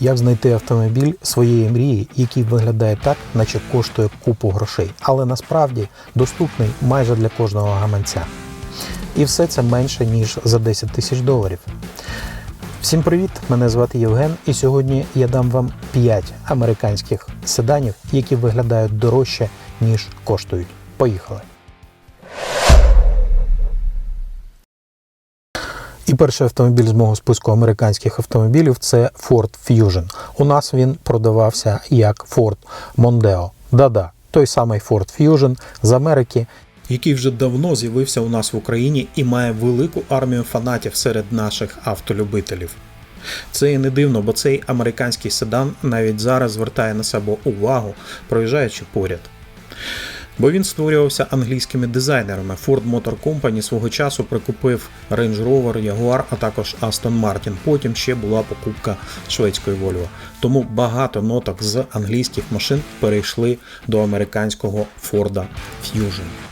Як знайти автомобіль своєї мрії, який виглядає так, наче коштує купу грошей, але насправді доступний майже для кожного гаманця. І все це менше ніж за 10 тисяч доларів. Всім привіт! Мене звати Євген, і сьогодні я дам вам 5 американських седанів, які виглядають дорожче, ніж коштують. Поїхали! І перший автомобіль з мого списку американських автомобілів це Ford Fusion. У нас він продавався як Ford Mondeo. Да-да, той самий Ford Fusion з Америки, який вже давно з'явився у нас в Україні і має велику армію фанатів серед наших автолюбителів. Це і не дивно, бо цей американський седан навіть зараз звертає на себе увагу, проїжджаючи поряд. Бо він створювався англійськими дизайнерами. Ford Motor Company свого часу прикупив Range Rover, Jaguar, а також Aston Martin. Потім ще була покупка шведської Volvo. Тому багато ноток з англійських машин перейшли до американського Ford Fusion.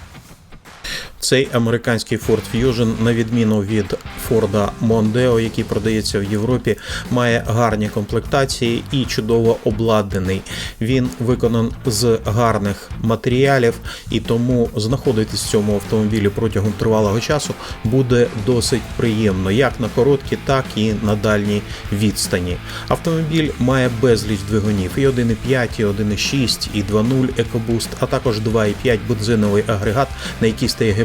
Цей американський Ford Fusion, на відміну від Ford Mondeo, який продається в Європі, має гарні комплектації і чудово обладнаний. Він виконан з гарних матеріалів, і тому знаходитись в цьому автомобілі протягом тривалого часу буде досить приємно, як на короткі, так і на дальній відстані. Автомобіль має безліч двигунів: і 1,5, і 1,6, і 2.0 EcoBoost, а також 2,5 бензиновий агрегат, на який стає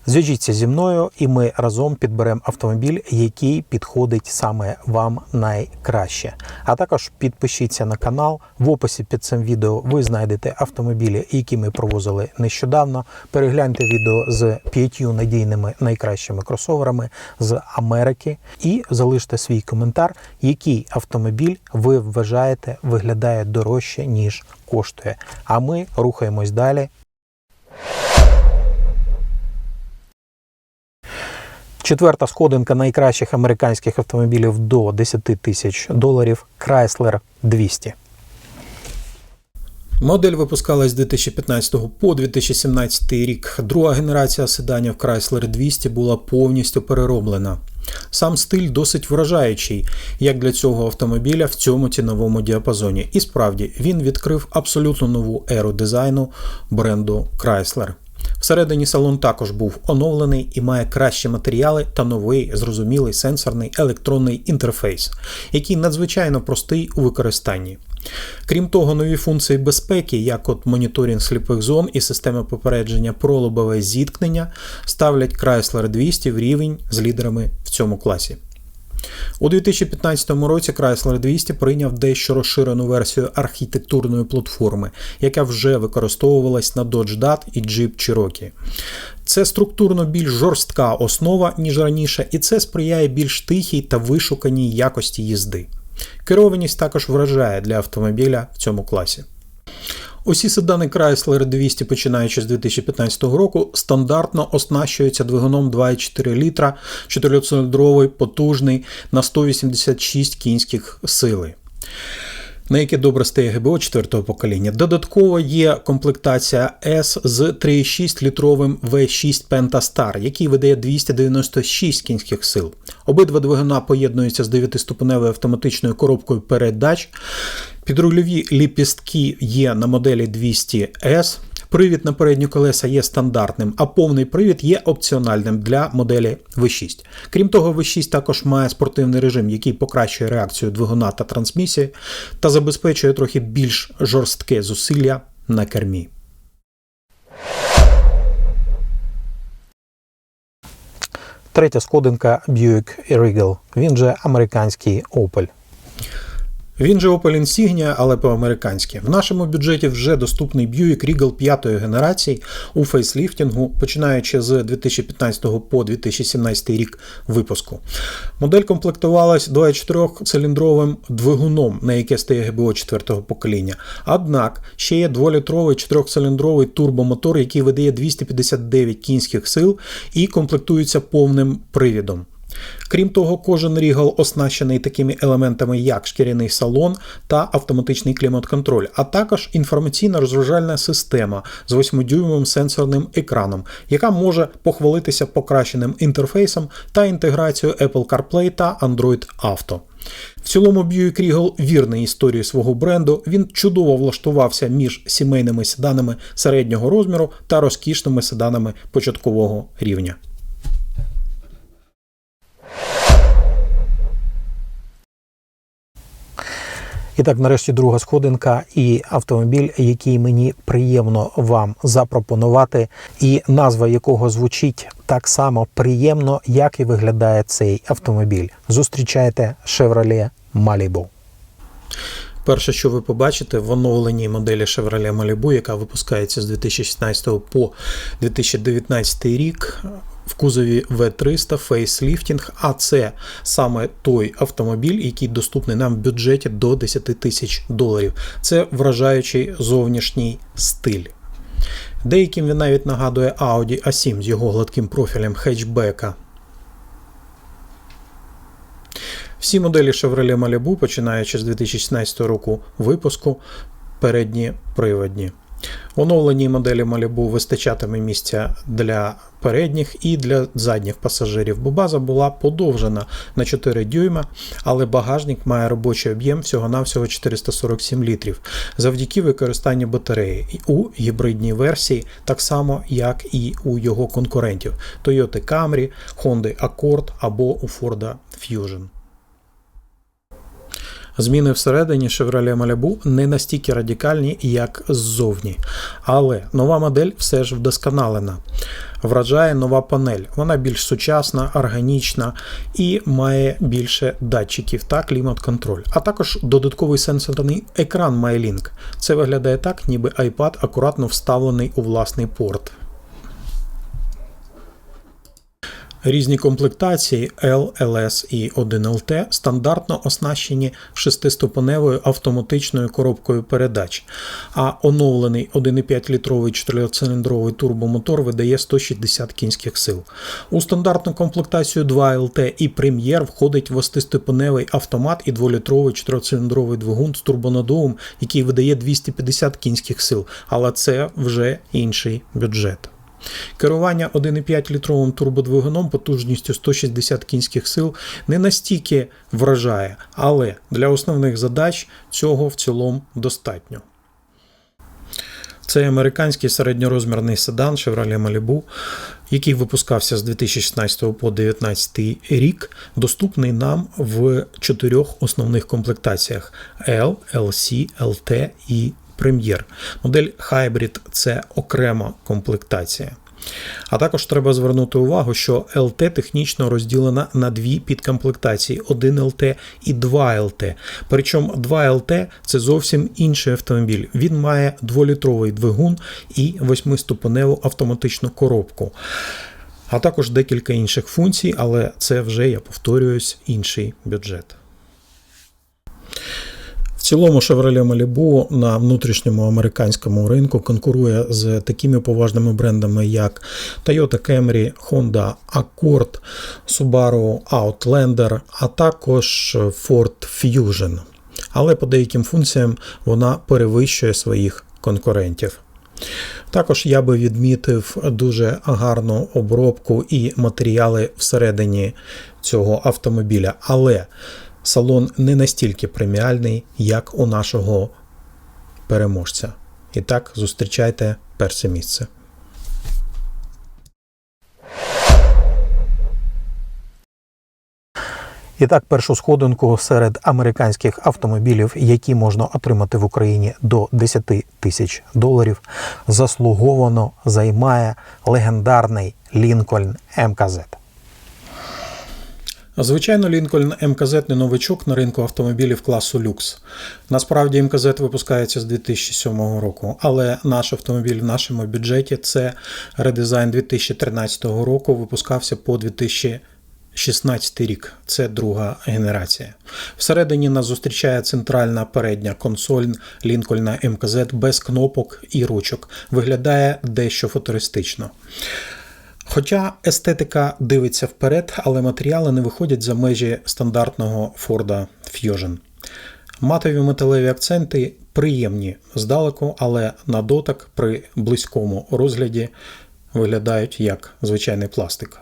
4-го покоління. Також 2.0 EcoBoost, обладнаний гібридною установкою, яка дозволяє зменшити витрати на бензин. В цілому ми можемо розраховувати на автомобіль 16-го року і навіть рестайловий 17-го року в бюджеті 10 тисяч доларів. І це дуже круто. Друзі, якщо зараз ви стоїте на порозі непростого вибору, який саме автомобіль вам краще обрати, кросовер або седан, зв'яжіться зі мною, і ми разом підберемо автомобіль, який підходить саме вам найкраще. А також підпишіться на канал. В описі під цим відео ви знайдете автомобілі, які ми провозили нещодавно. Перегляньте відео з п'ятью надійними найкращими кросоверами з Америки і залиште свій коментар, який автомобіль ви вважаєте виглядає дорожче, ніж коштує. А ми рухаємось далі. Четверта сходинка найкращих американських автомобілів до 10 тисяч доларів Chrysler 200. Модель випускалась з 2015 по 2017 рік. Друга генерація седанів Chrysler 200 була повністю перероблена. Сам стиль досить вражаючий, як для цього автомобіля в цьому ціновому діапазоні. І справді він відкрив абсолютно нову еру дизайну бренду Chrysler. Всередині салон також був оновлений і має кращі матеріали та новий зрозумілий сенсорний електронний інтерфейс, який надзвичайно простий у використанні. Крім того, нові функції безпеки, як от моніторинг сліпих зон і система попередження про лобове зіткнення, ставлять Chrysler 200 в рівень з лідерами в цьому класі. У 2015 році Chrysler 200 прийняв дещо розширену версію архітектурної платформи, яка вже використовувалась на Dodge Dart і Jeep Cherokee. Це структурно більш жорстка основа, ніж раніше, і це сприяє більш тихій та вишуканій якості їзди. Керованість також вражає для автомобіля в цьому класі. Усі седани Chrysler 200, починаючи з 2015 року, стандартно оснащуються двигуном 2,4 літра, 4-циліндровий, потужний на 186 кінських сили. На яке добре стає ГБО 4-го покоління. Додатково є комплектація S з 3,6 літровим V6 Pentastar, який видає 296 кінських сил. Обидва двигуна поєднуються з 9-ступеневою автоматичною коробкою передач. Підрульові ліпістки є на моделі 200S. Привід на передні колеса є стандартним, а повний привід є опціональним для моделі V6. Крім того, V6 також має спортивний режим, який покращує реакцію двигуна та трансмісії та забезпечує трохи більш жорстке зусилля на кермі. Третя сходинка Buick Regal, він же американський Opel. Він же Opel Insignia, але по-американськи. В нашому бюджеті вже доступний Buick Regal 5 генерації у фейсліфтінгу, починаючи з 2015 по 2017 рік випуску. Модель комплектувалась 24-циліндровим двигуном, на яке стає ГБО 4-го покоління. Однак ще є 2-літровий 4-циліндровий турбомотор, який видає 259 кінських сил і комплектується повним привідом. Крім того, кожен рігал оснащений такими елементами, як шкіряний салон та автоматичний клімат-контроль, а також інформаційна розважальна система з 8-дюймовим сенсорним екраном, яка може похвалитися покращеним інтерфейсом та інтеграцією Apple CarPlay та Android Auto. В цілому Buick Regal вірний історії свого бренду. Він чудово влаштувався між сімейними седанами середнього розміру та розкішними седанами початкового рівня. І так, нарешті, друга сходинка і автомобіль, який мені приємно вам запропонувати, і назва якого звучить так само приємно, як і виглядає цей автомобіль. Зустрічайте Chevrolet Malibu. Перше, що ви побачите в оновленій моделі Chevrolet Malibu, яка випускається з 2016 по 2019 рік. В кузові V300 фейсліфтінг, а це саме той автомобіль, який доступний нам в бюджеті до 10 тисяч доларів. Це вражаючий зовнішній стиль. Деяким він навіть нагадує Audi A7 з його гладким профілем хетчбека. Всі моделі Chevrolet Malibu, починаючи з 2016 року випуску, передні приводні. Оновленій моделі Malibu вистачатиме місця для передніх і для задніх пасажирів, бо база була подовжена на 4 дюйма, але багажник має робочий об'єм всього-навсього 447 літрів завдяки використанню батареї у гібридній версії, так само як і у його конкурентів Toyota Camry, Honda Accord або у Ford Fusion. Зміни всередині Chevrolet Malibu не настільки радикальні, як ззовні. Але нова модель все ж вдосконалена. Вражає нова панель. Вона більш сучасна, органічна і має більше датчиків та клімат-контроль. А також додатковий сенсорний екран MyLink. Це виглядає так, ніби iPad акуратно вставлений у власний порт. Різні комплектації L, LS і 1LT стандартно оснащені шестиступеневою автоматичною коробкою передач, а оновлений 1,5-літровий 4-циліндровий турбомотор видає 160 кінських сил. У стандартну комплектацію 2LT і Premier входить 8-ступеневий автомат і 2-літровий 4-циліндровий двигун з турбонаддувом, який видає 250 кінських сил, але це вже інший бюджет. Керування 1,5 літровим турбодвигуном потужністю 160 кінських сил не настільки вражає, але для основних задач цього в цілому достатньо. Це американський середньорозмірний седан Chevrolet Malibu, який випускався з 2016 по 2019 рік, доступний нам в чотирьох основних комплектаціях L, LC, LT і Premier. Модель Hybrid це окрема комплектація. А також треба звернути увагу, що LT технічно розділена на дві підкомплектації: 1 LT і 2 LT. Причому 2 LT це зовсім інший автомобіль. Він має 2-літровий двигун і 8-ступеневу автоматичну коробку. А також декілька інших функцій, але це вже, я повторююсь, інший бюджет. В цілому Chevrolet Malibu на внутрішньому американському ринку конкурує з такими поважними брендами, як Toyota Camry, Honda Accord, Subaru Outlander, а також Ford Fusion. Але по деяким функціям вона перевищує своїх конкурентів. Також я би відмітив дуже гарну обробку і матеріали всередині цього автомобіля. Але салон не настільки преміальний, як у нашого переможця. І так, зустрічайте перше місце. І так, першу сходинку серед американських автомобілів, які можна отримати в Україні до 10 тисяч доларів, заслуговано займає легендарний Лінкольн МКЗ. Звичайно, Лінкольн МКЗ не новичок на ринку автомобілів класу люкс. Насправді МКЗ випускається з 2007 року, але наш автомобіль в нашому бюджеті це редизайн 2013 року, випускався по 2016 рік. Це друга генерація. Всередині нас зустрічає центральна передня консоль Лінкольна МКЗ без кнопок і ручок. Виглядає дещо футуристично. Хоча естетика дивиться вперед, але матеріали не виходять за межі стандартного Ford Fusion. Матові металеві акценти приємні здалеку, але на дотик при близькому розгляді виглядають як звичайний пластик.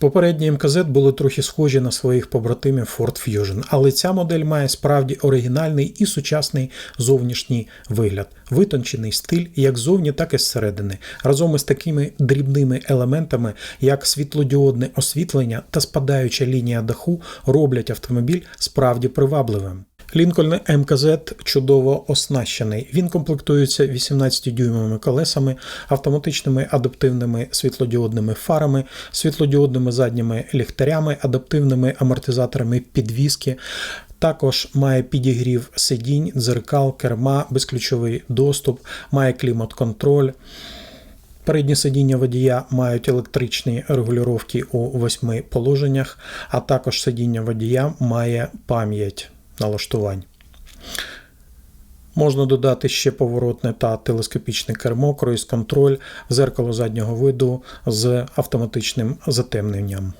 Попередні МКЗ були трохи схожі на своїх побратимів Ford Fusion, але ця модель має справді оригінальний і сучасний зовнішній вигляд, витончений стиль як ззовні, так і зсередини, разом із такими дрібними елементами, як світлодіодне освітлення та спадаюча лінія даху, роблять автомобіль справді привабливим. Лінкольн МКЗ чудово оснащений. Він комплектується 18-дюймовими колесами, автоматичними адаптивними світлодіодними фарами, світлодіодними задніми ліхтарями, адаптивними амортизаторами підвіски. Також має підігрів сидінь, дзеркал, керма, безключовий доступ, має клімат-контроль. Передні сидіння водія мають електричні регулювання у восьми положеннях, а також сидіння водія має пам'ять налаштувань. Можна додати ще поворотне та телескопічне кермо, круїз-контроль, зеркало заднього виду з автоматичним затемненням.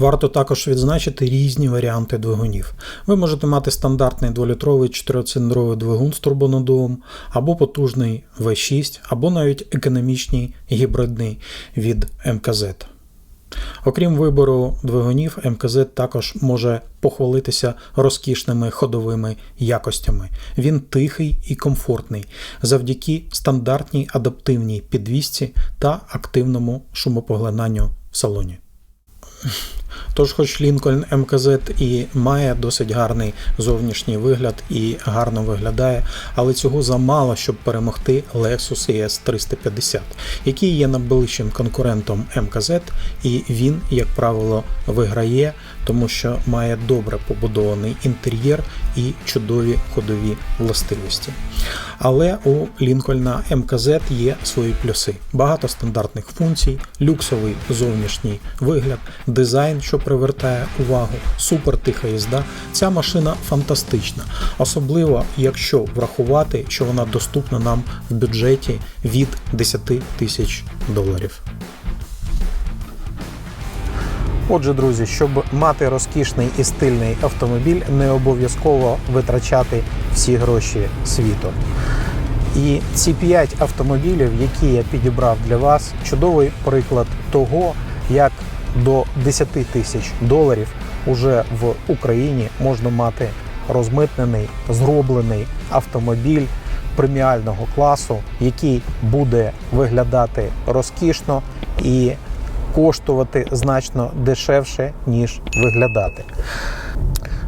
Варто також відзначити різні варіанти двигунів. Ви можете мати стандартний 2-літровий 4-циліндровий двигун з турбонаддувом, або потужний V6, або навіть економічний гібридний від МКЗ. Окрім вибору двигунів, МКЗ також може похвалитися розкішними ходовими якостями. Він тихий і комфортний завдяки стандартній адаптивній підвісці та активному шумопоглинанню в салоні. Тож, хоч Лінкольн МКЗ і має досить гарний зовнішній вигляд і гарно виглядає, але цього замало, щоб перемогти Lexus ES 350, який є найближчим конкурентом МКЗ, і він, як правило, виграє, тому що має добре побудований інтер'єр і чудові ходові властивості. Але у Лінкольна МКЗ є свої плюси: багато стандартних функцій, люксовий зовнішній вигляд, дизайн, що привертає увагу, супер тиха їзда. Ця машина фантастична, особливо якщо врахувати, що вона доступна нам в бюджеті від 10 тисяч доларів. Отже, друзі, щоб мати розкішний і стильний автомобіль, не обов'язково витрачати всі гроші світу. І ці 5 автомобілів, які я підібрав для вас, чудовий приклад того, як до 10 тисяч доларів уже в Україні можна мати розмитнений, зроблений автомобіль преміального класу, який буде виглядати розкішно і коштувати значно дешевше, ніж виглядати.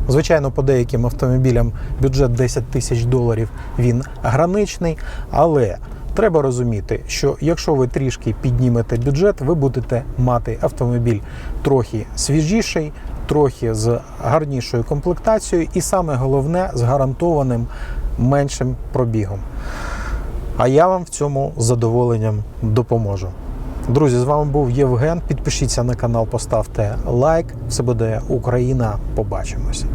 Звичайно, по деяким автомобілям бюджет 10 тисяч доларів він граничний, але треба розуміти, що якщо ви трішки піднімете бюджет, ви будете мати автомобіль трохи свіжіший, трохи з гарнішою комплектацією, і саме головне з гарантованим меншим пробігом. А я вам в цьому з задоволенням допоможу. Друзі, з вами був Євген. Підпишіться на канал, поставте лайк. Все буде Україна. Побачимося.